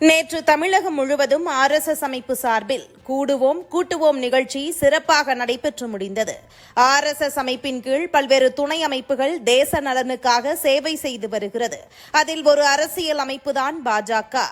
நேற்று தமிழகம் முழுவதும் R S S அமைப்பு சார்பில் கூடுவோம் கூட்டுவோம் நிகழ்ச்சி சிறப்பாக நடைபெற்று முடிந்தது. ஆர் எஸ் எஸ் அமைப்பின் கீழ் பல்வேறு துணை அமைப்புகள் தேச நலனுக்காக சேவை செய்து வருகிறது. அதில் ஒரு அரசியல் அமைப்புதான் பாஜக.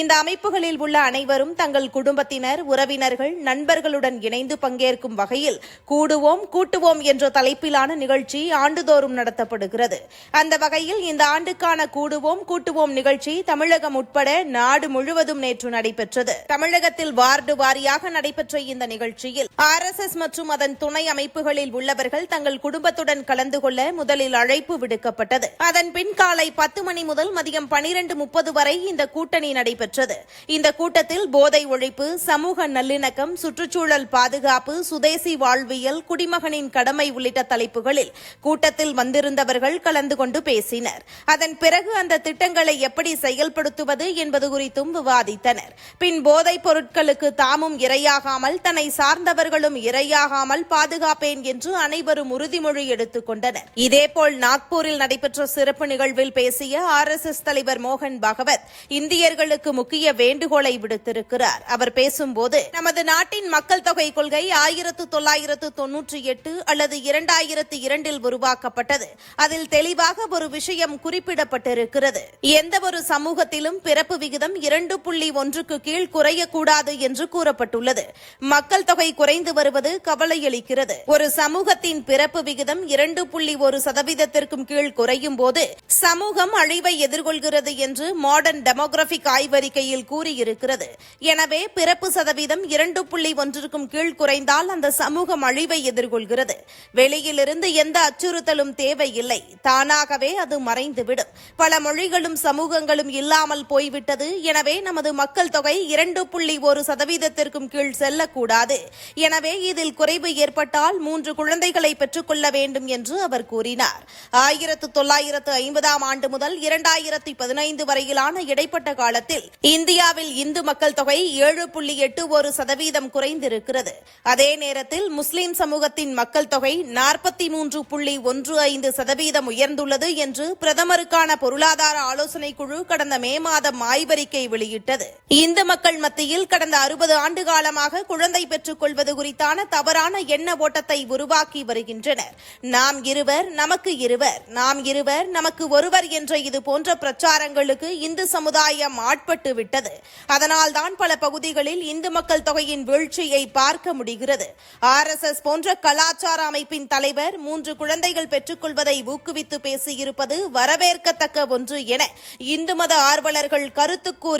இந்த அமைப்புகளில் உள்ள அனைவரும் தங்கள் குடும்பத்தினர் உறவினர்கள் நண்பர்களுடன் இணைந்து பங்கேற்கும் வகையில் கூடுவோம் கூட்டுவோம் என்ற தலைப்பிலான நிகழ்ச்சி ஆண்டுதோறும் நடத்தப்படுகிறது. அந்த வகையில் இந்த ஆண்டுக்கான கூடுவோம் கூட்டுவோம் நிகழ்ச்சி தமிழகம் உட்பட நாடு முழுவதும் நேற்று நடைபெற்றது. தமிழகத்தில் வார்டு வாரியாக நடைபெற்ற இந்த நிகழ்ச்சியில் ஆர் எஸ் எஸ் மற்றும் அதன் துணை அமைப்புகளில் உள்ளவர்கள் தங்கள் குடும்பத்துடன் கலந்து கொள்ள முதலில் அழைப்பு விடுக்கப்பட்டது. அதன் பின் காலை பத்து மணி முதல் மதியம் பனிரெண்டு முப்பது வரை இந்த கூட்டணி நடைபெற்றது. இந்த கூட்டத்தில் போதை ஒழிப்பு சமூக நல்லிணக்கம் சுற்றுச்சூழல் பாதுகாப்பு சுதேசி வாழ்வியல் குடிமகனின் கடமை உள்ளிட்ட தலைப்புகளில் கூட்டத்தில் வந்திருந்தவர்கள் கலந்து கொண்டு பேசினர். அதன் பிறகு அந்த திட்டங்களை எப்படி செயல்படுத்துவது என்பது குறித்து குறித்தும் விவாதித்தனர் பின் போதைப் பொருட்களுக்கு தாமும் இரையாகாமல் தன்னை சார்ந்தவர்களும் இரையாகாமல் பாதுகாப்பேன் என்று அனைவரும் உறுதிமொழி எடுத்துக் கொண்டனர். இதேபோல் நாக்பூரில் நடைபெற்ற சிறப்பு நிகழ்வில் பேசிய ஆர் எஸ் எஸ் தலைவர் மோகன் பகவத் இந்தியர்களுக்கு முக்கிய வேண்டுகோளை விடுத்திருக்கிறார். அவர் பேசும்போது நமது நாட்டின் மக்கள் தொகை கொள்கை ஆயிரத்து தொள்ளாயிரத்து தொன்னூற்றி எட்டு அல்லது இரண்டாயிரத்து இரண்டில் உருவாக்கப்பட்டது. அதில் தெளிவாக ஒரு விஷயம் குறிப்பிடப்பட்டிருக்கிறது. எந்த ஒரு சமூகத்திலும் பிறப்பு விகிதம் இரண்டு புள்ளி ஒன்றுக்கு கீழ் குறையக்கூடாது என்று கூறப்பட்டுள்ளது. மக்கள் தொகை குறைந்து வருவது கவலையளிக்கிறது. ஒரு சமூகத்தின் பிறப்பு விகிதம் இரண்டு புள்ளி ஒரு சதவீதத்திற்கும் கீழ் குறையும் போது சமூகம் அழிவை எதிர்கொள்கிறது என்று மாடர்ன் டெமோகிராபிக் ஆய்வறிக்கையில் கூறியிருக்கிறது. எனவே பிறப்பு சதவீதம் இரண்டு புள்ளி ஒன்றிற்கும் கீழ் குறைந்தால் அந்த சமூகம் அழிவை எதிர்கொள்கிறது. வெளியிலிருந்து எந்த அச்சுறுத்தலும் தேவையில்லை. தானாகவே அது மறைந்துவிடும். பல மொழிகளும் சமூகங்களும் இல்லாமல் போய்விட்டது என எனவே நமது மக்கள் தொகை இரண்டு புள்ளி ஒரு சதவீதத்திற்கும் கீழ் செல்லக்கூடாது. எனவே இதில் குறைவு ஏற்பட்டால் மூன்று குழந்தைகளை பெற்றுக்கொள்ள வேண்டும் என்று அவர் கூறினார். ஆயிரத்து தொள்ளாயிரத்து ஐம்பதாம் ஆண்டு முதல் இரண்டாயிரத்தி பதினைந்து வரையிலான இடைப்பட்ட காலத்தில் இந்தியாவில் இந்து மக்கள் தொகை ஏழு புள்ளி எட்டு ஒரு சதவீதம் குறைந்திருக்கிறது. அதே நேரத்தில் முஸ்லிம் சமூகத்தின் மக்கள் தொகை நாற்பத்தி மூன்று புள்ளி ஒன்று ஐந்து சதவீதம் உயர்ந்துள்ளது என்று பிரதமருக்கான பொருளாதார ஆலோசனைக் குழு கடந்த மே மாதம் ஆய்வறிக்கை வெளியிட்டது. இந்து மக்கள் மத்தியில் கடந்த அறுபது ஆண்டு காலமாக குழந்தை பெற்றுக் கொள்வது குறித்தான தவறான எண்ண ஓட்டத்தை உருவாக்கி வருகின்றனர். நாம் இருவர் நமக்கு இருவர் நாம் இருவர் நமக்கு ஒருவர் என்ற இது போன்ற பிரச்சாரங்களுக்கு இந்து சமுதாயம் ஆட்பட்டு விட்டது. அதனால்தான் பல பகுதிகளில் இந்து மக்கள் தொகையின் வீழ்ச்சியை பார்க்க முடிகிறது. ஆர் எஸ் எஸ் போன்ற கலாச்சார அமைப்பின் தலைவர் மூன்று குழந்தைகள் பெற்றுக்கொள்வதை ஊக்குவித்து பேசியிருப்பது வரவேற்கத்தக்க ஒன்று என இந்து மத ஆர்வலர்கள் கருத்து கூறி